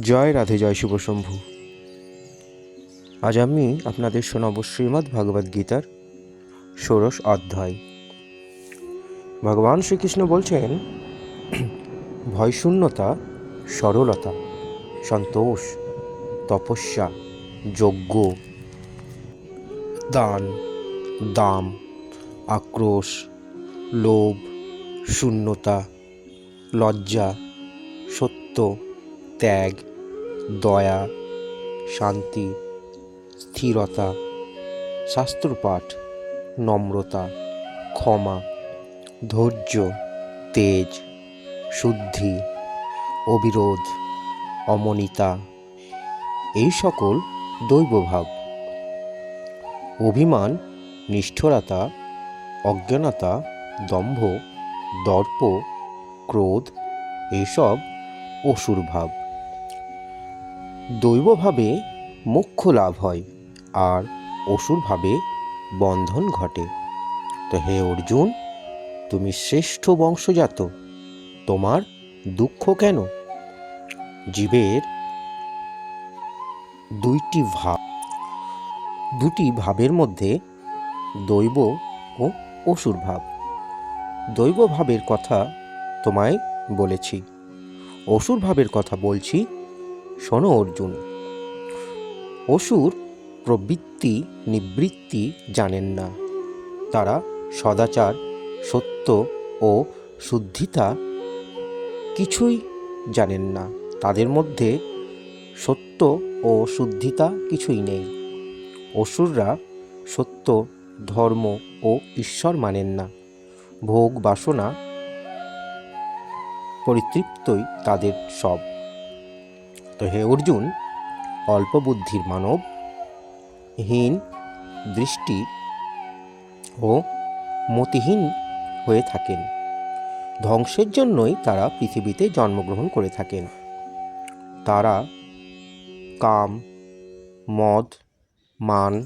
জয় রাধে, জয় শুভশম্ভু আজ আমি আপনাদের শোনাব শ্রীমদ্ ভাগবত গীতার ষোড়শ অধ্যায়। ভগবান শ্রীকৃষ্ণ বলছেন, ভয়শূন্যতা, সরলতা, সন্তোষ, তপস্যা, যজ্ঞ, দান, দাম, আক্রোশ, লোভ, শূন্যতা, লজ্জা, সত্য ত্যাগ, দয়া, শান্তি, স্থিরতা, শাস্ত্রপাঠ, নম্রতা, ক্ষমা, ধৈর্য, তেজ, শুদ্ধি, অবিরোধ, অমনিতা, এই সকল দৈবভাব। অভিমান, নিষ্ঠুরতা, অজ্ঞানতা, দম্ভ, দর্প, ক্রোধ এইসব অসুর ভাব দৈবভাবে মোক্ষ লাভ হয় আর অসুরভাবে বন্ধন ঘটে। তো হে অর্জুন, তুমি শ্রেষ্ঠ বংশজাত, তোমার দুঃখ কেন? জীবের দুইটি ভাব, দুটি ভাবের মধ্যে দৈব ও অসুর ভাব। দৈব ভাবের কথা তোমায় বলেছি, অসুর ভাবের কথা বলছি শোনো, অর্জুন। অসুর প্রবৃত্তি নিবৃত্তি জানেন না। তারা সদাচার, সত্য ও শুদ্ধিতা কিছুই জানেন না। তাদের মধ্যে সত্য ও শুদ্ধিতা কিছুই নেই। অসুররা সত্য, ধর্ম ও ঈশ্বর মানেন না। ভোগ বাসনা পরিতৃপ্তই তাদের সব। তো হে অর্জুন, অল্প বুদ্ধির মানব, হীন দৃষ্টি ও মতিহীন হয়ে থাকেন। ধ্বংসের জন্যই তারা পৃথিবীতে জন্মগ্রহণ করে থাকেন। তারা কাম, মদ, মান,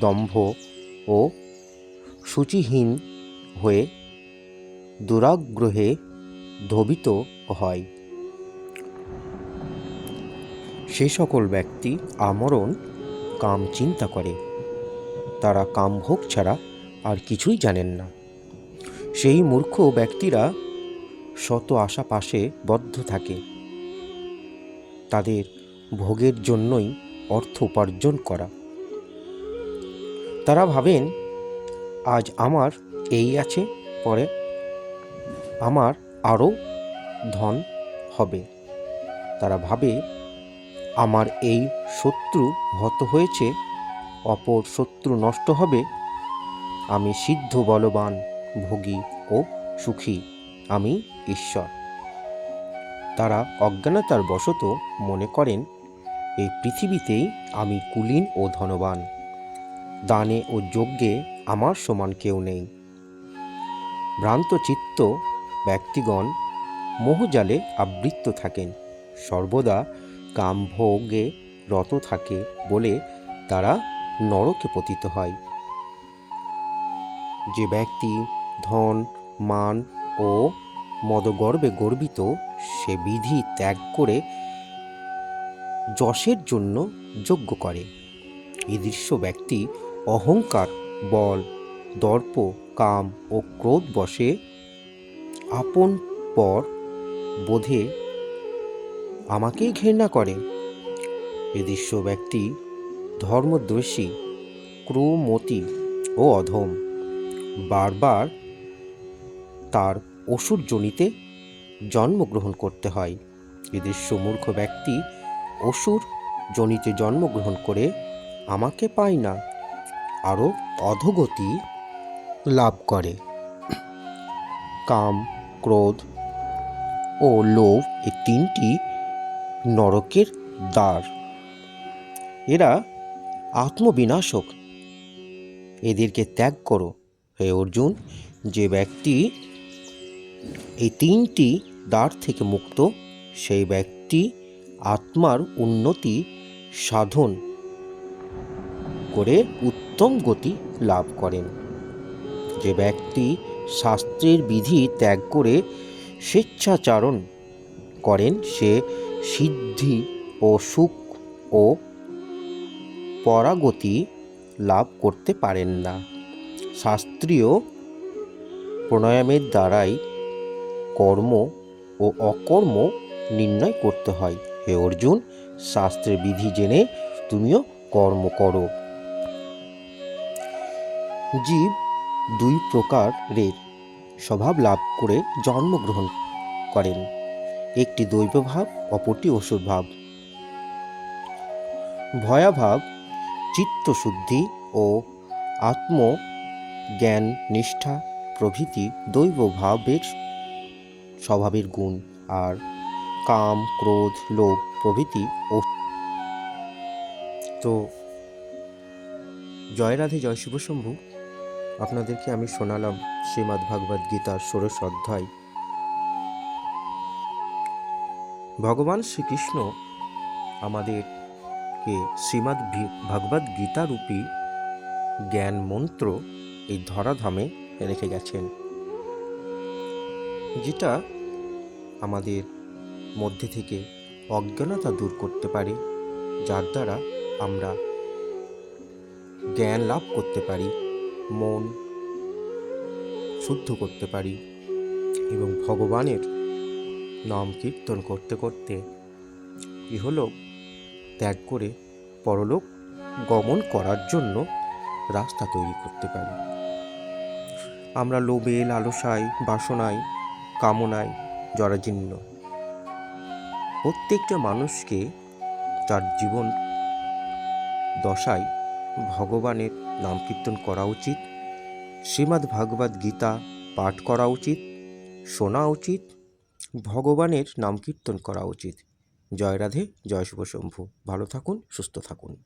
দম্ভ ও সূচিহীন হয়ে দুরাগ্রহে ধবিত হয়। সে সকল ব্যক্তি আমরণ, কাম চিন্তা করে। তারা কামভোগ ছাড়া আর কিছুই জানেন না। সেই মূর্খ ব্যক্তিরা শত আশা পাশে বদ্ধ থাকে। তাদের ভোগের জন্যই অর্থ উপার্জন করা। তারা ভাবেন, আজ আমার এই আছে, পরে আমার আরও ধন হবে। তারা ভাবে আমার এই শত্রু হত হয়েছে, অপর শত্রু নষ্ট হবে। আমি সিদ্ধ, বলবান, ভোগী ও সুখী। আমি ঈশ্বর। তারা অজ্ঞানতার বশত মনে করেন, এই পৃথিবীতেই আমি কুলীন ও ধনবান। দানে ও যজ্ঞে আমার সমান কেউ নেই। ভ্রান্ত চিত্ত ব্যক্তিগণ মোহজালে আবৃত্ত থাকেন। সর্বদা কামভোগে রত থাকে বলে তারা নরকে পতিত হয়। যে ব্যক্তি ধন, মান ও মদগর্বে গর্বিত, সে বিধি ত্যাগ করে যশের জন্য যোগ্য করে। ঈদৃশ্য ব্যক্তি অহংকার, বল, দর্প, কাম ও ক্রোধ বসে আপন পর বোধে আমাকেই ঘৃণা করে। এদৃশ্য ব্যক্তি ধর্মদ্বেষী, ক্রুমতি ও অধম। বারবার তার অসুর জনিতে জন্মগ্রহণ করতে হয়। এদৃশ্য মূর্খ ব্যক্তি অসুর জনিতে জন্মগ্রহণ করে আমাকে পায় না, আরও অধোগতি লাভ করে। কাম, ক্রোধ ও লোভ এই তিনটি নরকের দ্বার। এরা আত্মবিনাশক। এদেরকে ত্যাগ করো হে অর্জুন। যে ব্যক্তি এই তিনটি দ্বার থেকে মুক্ত, সেই ব্যক্তি আত্মার উন্নতি সাধন করে উত্তম গতি লাভ করেন। যে ব্যক্তি শাস্ত্রের বিধি ত্যাগ করে স্বেচ্ছাচারণ করেন, সে সিদ্ধি ও সুখ ও পরাগতি লাভ করতে পারেন না। শাস্ত্রীয় প্রাণায়ামের দ্বারাই কর্ম ও অকর্ম নির্ণয় করতে হয়। হে অর্জুন, শাস্ত্রের বিধি জেনে তুমিও কর্ম করো। জীব দুই প্রকারের স্বভাব লাভ করে জন্মগ্রহণ করেন। একটি দৈব ভাব অপরটি অসুর ভাব ভয়াভাব, চিত্তশুদ্ধি ও আত্ম জ্ঞান নিষ্ঠা প্রভৃতি দৈব ভাবের স্বভাবের গুণ আর কাম, ক্রোধ, লোভ প্রভৃতি ও তো জয় রাধে, জয় শিবশম্ভু। আপনাদেরকে আমি শোনালাম শ্রীমদ্ ভাগবত গীতার ষোড়শ অধ্যায়। ভগবান শ্রীকৃষ্ণ আমাদেরকে শ্রীমদ্ ভাগবত গীতা রূপী জ্ঞান মন্ত্র এই ধরাধামে রেখে গেছেন, যেটা আমাদের মধ্যে থেকে অজ্ঞানতা দূর করতে পারে, যার দ্বারা আমরা জ্ঞান লাভ করতে পারি, মন শুদ্ধ করতে পারি এবং ভগবানের নাম কীর্তন করতে করতে ইহলোক ত্যাগ করে পরলোক গমন করার জন্য রাস্তা তৈরি করতে পারি। আমরা লোভে, লালসায়, বাসনায়, কামনায় জরাজীর্ণ। প্রত্যেকটা মানুষকে তার জীবন দশায় ভগবানের নাম কীর্তন করা উচিত, শ্রীমদ্ ভাগবত গীতা পাঠ করা উচিত, শোনা উচিত ভগবানের নাম কীর্তন করা উচিত। জয় রাধে জয় শুভ শম্ভু। ভালো থাকুন সুস্থ থাকুন।